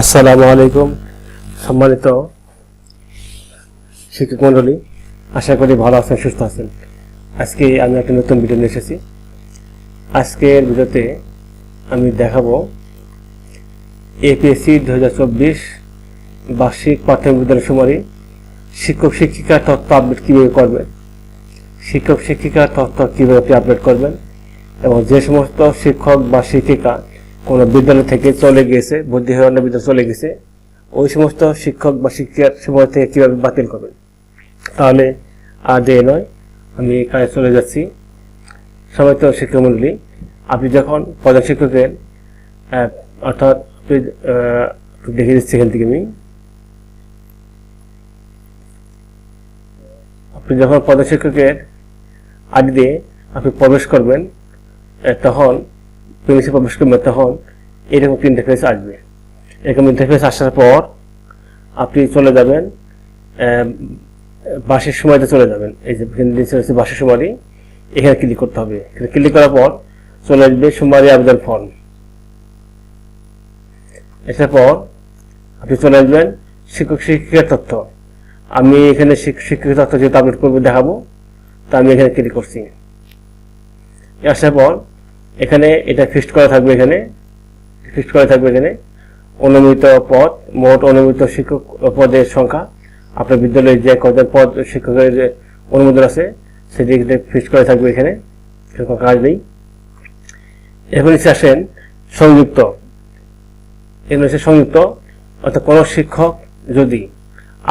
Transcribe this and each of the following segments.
আসসালামু আলাইকুম, সম্মানিত শিক্ষক মণ্ডলী আশা করি ভালো আছেন, সুস্থ আছেন। আজকে আমি একটা নতুন ভিডিও নিয়ে এসেছি। আজকের ভিডিওতে আমি দেখাবো এপিএসসি দু হাজার চব্বিশ বার্ষিক প্রাথমিক বিদ্যালয় সুমারি শিক্ষক শিক্ষিকার তথ্য আপডেট কীভাবে করবেন, শিক্ষক শিক্ষিকার তথ্য কীভাবে আপনি আপডেট করবেন, এবং যে সমস্ত শিক্ষক বা শিক্ষিকা কোনো বিদ্যালয় থেকে চলে গিয়েছে বুদ্ধি হয়ে অন্য বিদ্যালয় চলে গেছে, ওই সমস্ত শিক্ষক বা শিক্ষিকার সময় থেকে কীভাবে বাতিল করবেন তাহলে আর দেরি নয়, আমি কাজে চলে যাচ্ছি। সবাই তো শিক্ষামণ্ডলী আপনি যখন প্রধান শিক্ষকের অর্থাৎ দেখে দিচ্ছি এখান থেকে আমি। আপনি যখন প্রধান শিক্ষকের আইডি দিয়ে আপনি প্রবেশ করবেন তখন প্রেমিসে প্রবেশ করবেন তখন এরকম একটা ইন্টারফেস আসবে। এরকম ইন্টারফেস আসার পর আপনি চলে যাবেন বাসের সময়তে চলে যাবেন। এই যে বাসের সুমারি এখানে ক্লিক করতে হবে। এখানে ক্লিক করার পর চলে আসবে আবেদন ফর্ম এটার পর আপনি চলে আসবেন শিক্ষক শিক্ষিকার তথ্য। আমি এখানে শিক- শিক্ষকের তথ্য যেহেতু আপলোড করব দেখাবো, তা আমি এখানে ক্লিক করছি। আসার পর এখানে এটা ফিক্সড করা থাকবে এখানে ফিক্সড করা থাকবে এখানে। অনুমোদিত পদ, মোট অনুমোদিত শিক্ষক পদের সংখ্যা। আপনার বিদ্যালয়ে যে কজন পদ, শিক্ষকের যে অনুমোদন আছে, সেটি এখানে ফিক্সড করা থাকবে এখানে। সেরকম কাজ নেই। এরপর নিচে আসেন, সংযুক্ত। এখানে হচ্ছে সংযুক্ত, অর্থাৎ কোনো শিক্ষক যদি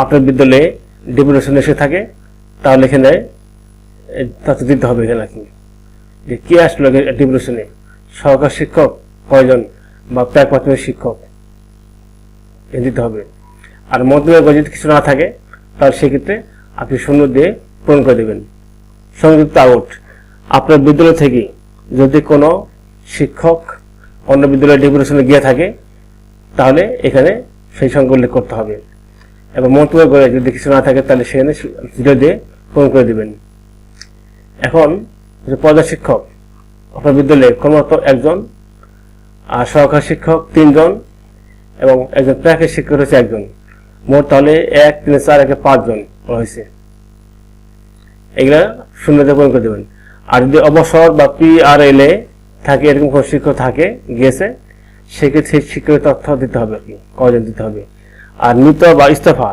আপনার বিদ্যালয়ে ডেপুটেশন এসে থাকে, তাহলে এখানে তথ্য দিতে হবে এখানে আর কি। যে কে আসলো ডেপুটেশনে সহকার শিক্ষক, কয়জন? বা প্রাক প্রাথমিক শিক্ষক? দিতে হবে। আর মধ্যমের যদি কিছু না থাকে, তাহলে সেক্ষেত্রে আপনি শূন্য দিয়ে পূরণ করে দেবেন। সংযুক্ত আউট আপনার বিদ্যালয় থেকে যদি কোনো শিক্ষক অন্য বিদ্যালয়ে ডেপুটেশনে গিয়ে থাকে, তাহলে এখানে সেই সঙ্গে উল্লেখ করতে হবে। এবং করে যদি কিছু না থাকে, তাহলে সেখানে জিরো দিয়ে পূরণ করে দেবেন। এখন পদা শিক্ষক আপনার বিদ্যালয়ে কর্মরত একজন, আর সহকারী শিক্ষক তিনজন, এবং একজন প্রাকের শিক্ষক হচ্ছে একজন। মোট তাহলে এক, তিন, চার, একে পাঁচজন হয়েছে। এগুলা শূন্যতে পূরণ করে দেবেন। আর যদি অবসর বা পি আর এল এ থাকে, এরকম কোনো শিক্ষক থাকে, গিয়েছে, সেক্ষেত্রে শিক্ষকের তথ্য দিতে হবে আর কি কজন দিতে হবে। আর মৃত বা ইস্তফা,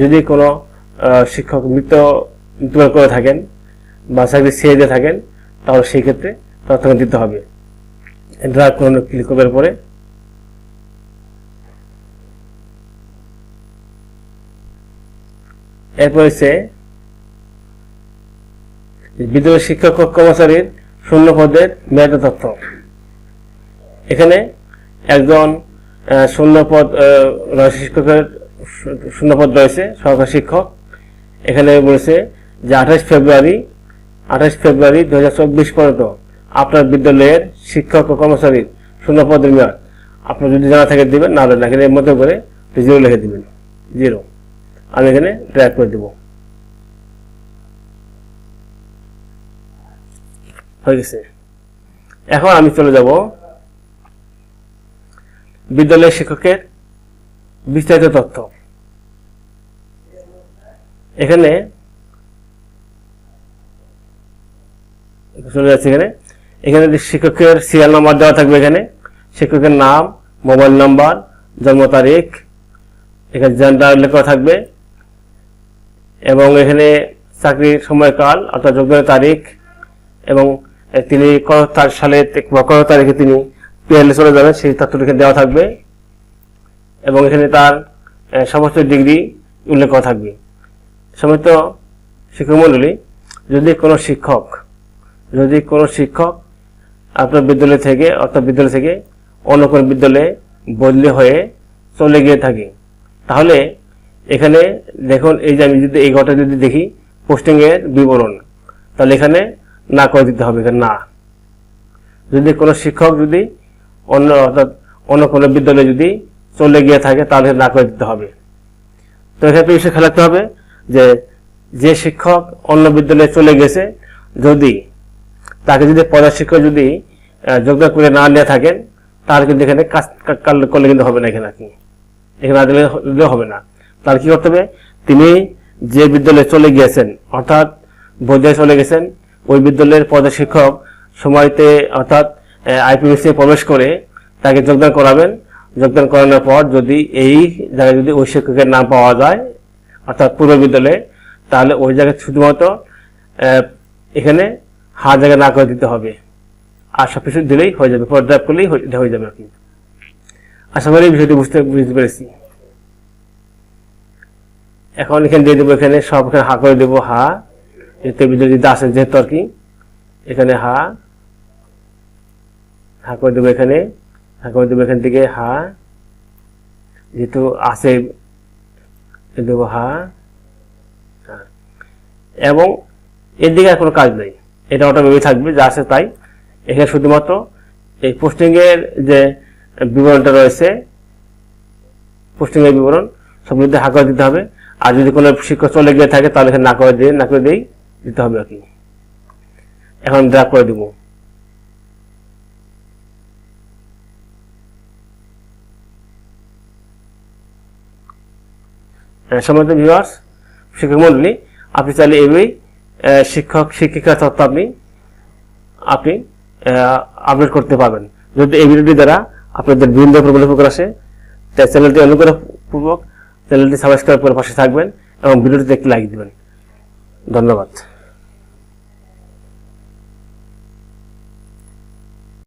যদি কোনো শিক্ষক মৃত, মৃত্যুবরণ করে থাকেন বা চাকরি ছেড়ে দিয়ে থাকেন, তাহলে সেই ক্ষেত্রে তথ্য দিতে হবে। ড্রাগ কোনো ক্লিক করবার পরে এরপর হচ্ছে বিদ্যালয় শিক্ষক কর্মচারীর শূন্য পদের মেয়াদ তথ্য। এখানে একজন শূন্য পদ রয়েছে শিক্ষকের, শূন্য পদ রয়েছে সহকারী শিক্ষক। এখানে বলেছে যে আঠাশ ফেব্রুয়ারি আঠাশ ফেব্রুয়ারি দু হাজার চব্বিশ পর্যন্ত আপনার বিদ্যালয়ের শিক্ষক ও কর্মচারীর শূন্য মেয়াদ। আপনার যদি জানা থাকে দিবেন, না হলে না এখানে এর মধ্যে করে জিরো লিখে দিবেন। জিরো। আমি এখানে ড্র্যাগ করে দেব। হয়ে গেছে। এখন আমি চলে যাব বিদ্যালয়ের শিক্ষকের বিস্তারিত তথ্য। এখানে চলে যাচ্ছে এখানে। এখানে শিক্ষকের সিরিয়াল নাম্বার দেওয়া থাকবে এখানে। শিক্ষকের নাম মোবাইল নাম্বার জন্ম তারিখ, এখানে জেন্ডার উল্লেখ করা থাকবে। এবং এখানে চাকরির সময়কাল, অর্থাৎ যোগদানের তারিখ, এবং তিনি কত সালে কত তারিখে তিনি পিএলএ চলে যাবেন, সেই তথ্যটি এখানে দেওয়া থাকবে। এবং এখানে তার সমস্ত ডিগ্রি উল্লেখ করা থাকবে। সমস্ত শিক্ষক মণ্ডলী যদি কোনো শিক্ষক যদি কোনো শিক্ষক আপনার বিদ্যালয় থেকে, অর্থাৎ বিদ্যালয় থেকে অন্য কোনো বিদ্যালয়ে বদলি হয়ে চলে গিয়ে থাকে, তাহলে এখানে দেখুন, এই যে আমি যদি এই ঘরটা যদি দেখি পোস্টিংয়ের বিবরণ, তাহলে এখানে না করে দিতে হবে, এখানে না। যদি কোনো শিক্ষক যদি অন্য, অর্থাৎ অন্য কোনো বিদ্যালয়ে যদি চলে গিয়ে থাকে, তাহলে না করে দিতে হবে। তো এক্ষেত্রে বিষয় খেলাতে হবে যে যে শিক্ষক অন্য বিদ্যালয়ে চলে গেছে, যদি তাকে যদি পদার শিক্ষক যদি যোগদান করে না নিয়ে থাকেন তাহলে কিন্তু এখানে কাজ করলে কিন্তু হবে না এখানে আর কি। এখানে হবে না। তার কি করতে হবে? তিনি যে বিদ্যালয়ে চলে গিয়েছেন, অর্থাৎ বোঝায় চলে গেছেন, ওই বিদ্যালয়ের পদের শিক্ষক সময়তে, অর্থাৎ আইপিএসসি প্রবেশ করে তাকে যোগদান করাবেন। যোগদান করানোর পর যদি এই জায়গায় যদি ওই শিক্ষকের নাম পাওয়া যায়, অর্থাৎ পূর্ব বিদ্যালয়ে, তাহলে ওই জায়গায় শুধুমাত্র এখানে হার জায়গা না করে দিতে হবে। আর সব কিছু দিলেই হয়ে যাবে, পর্যাপ্ত করলেই হয়ে যাবে কি। আশা করি বিষয়টি বুঝতে বুঝতে পেরেছি। এখন এখানে দিয়ে দেবো, এখানে সব এখানে হা করে দেবো, হা। বিদ্যুৎ যদি আসে যেহেতু আর কি, এখানে হা। হা করে দেবো এখানে, হা করে দেবো এখান থেকে, হা। যেহেতু আসে দেবো হা। হা। এবং এর দিকে আর কোনো কাজ নেই। এটা অটোমেটিক থাকবে যা আছে তাই। এখানে শুধুমাত্র এই পোস্টিংয়ের যে বিবরণটা রয়েছে পোস্টিংয়ের বিবরণ সবগুলোতে হা করে দিতে হবে। আর যদি কোনো শিক্ষক চলে গিয়ে থাকে তাহলে এখানে না করে দিয়ে না করে দিয়েই দিতে হবে আর কি। এখন ড্রাগ করে দিব। সম্মানিত ভিউয়ার্স শিক্ষক মন্ডলী আপনি চাইলে এইভাবেই আহ, শিক্ষক, শিক্ষিকা তথ্য আপনি আপনি আপডেট করতে পারবেন। যদি এই ভিডিওটি দ্বারা আপনাদের বিভিন্ন প্রবলেম উপকার আসে, তাই চ্যানেলটি অনুগ্রহপূর্বক চ্যানেলটি সাবস্ক্রাইব করে পাশে থাকবেন এবং ভিডিওটিতে একটি লাইক দেবেন। ধন্যবাদ।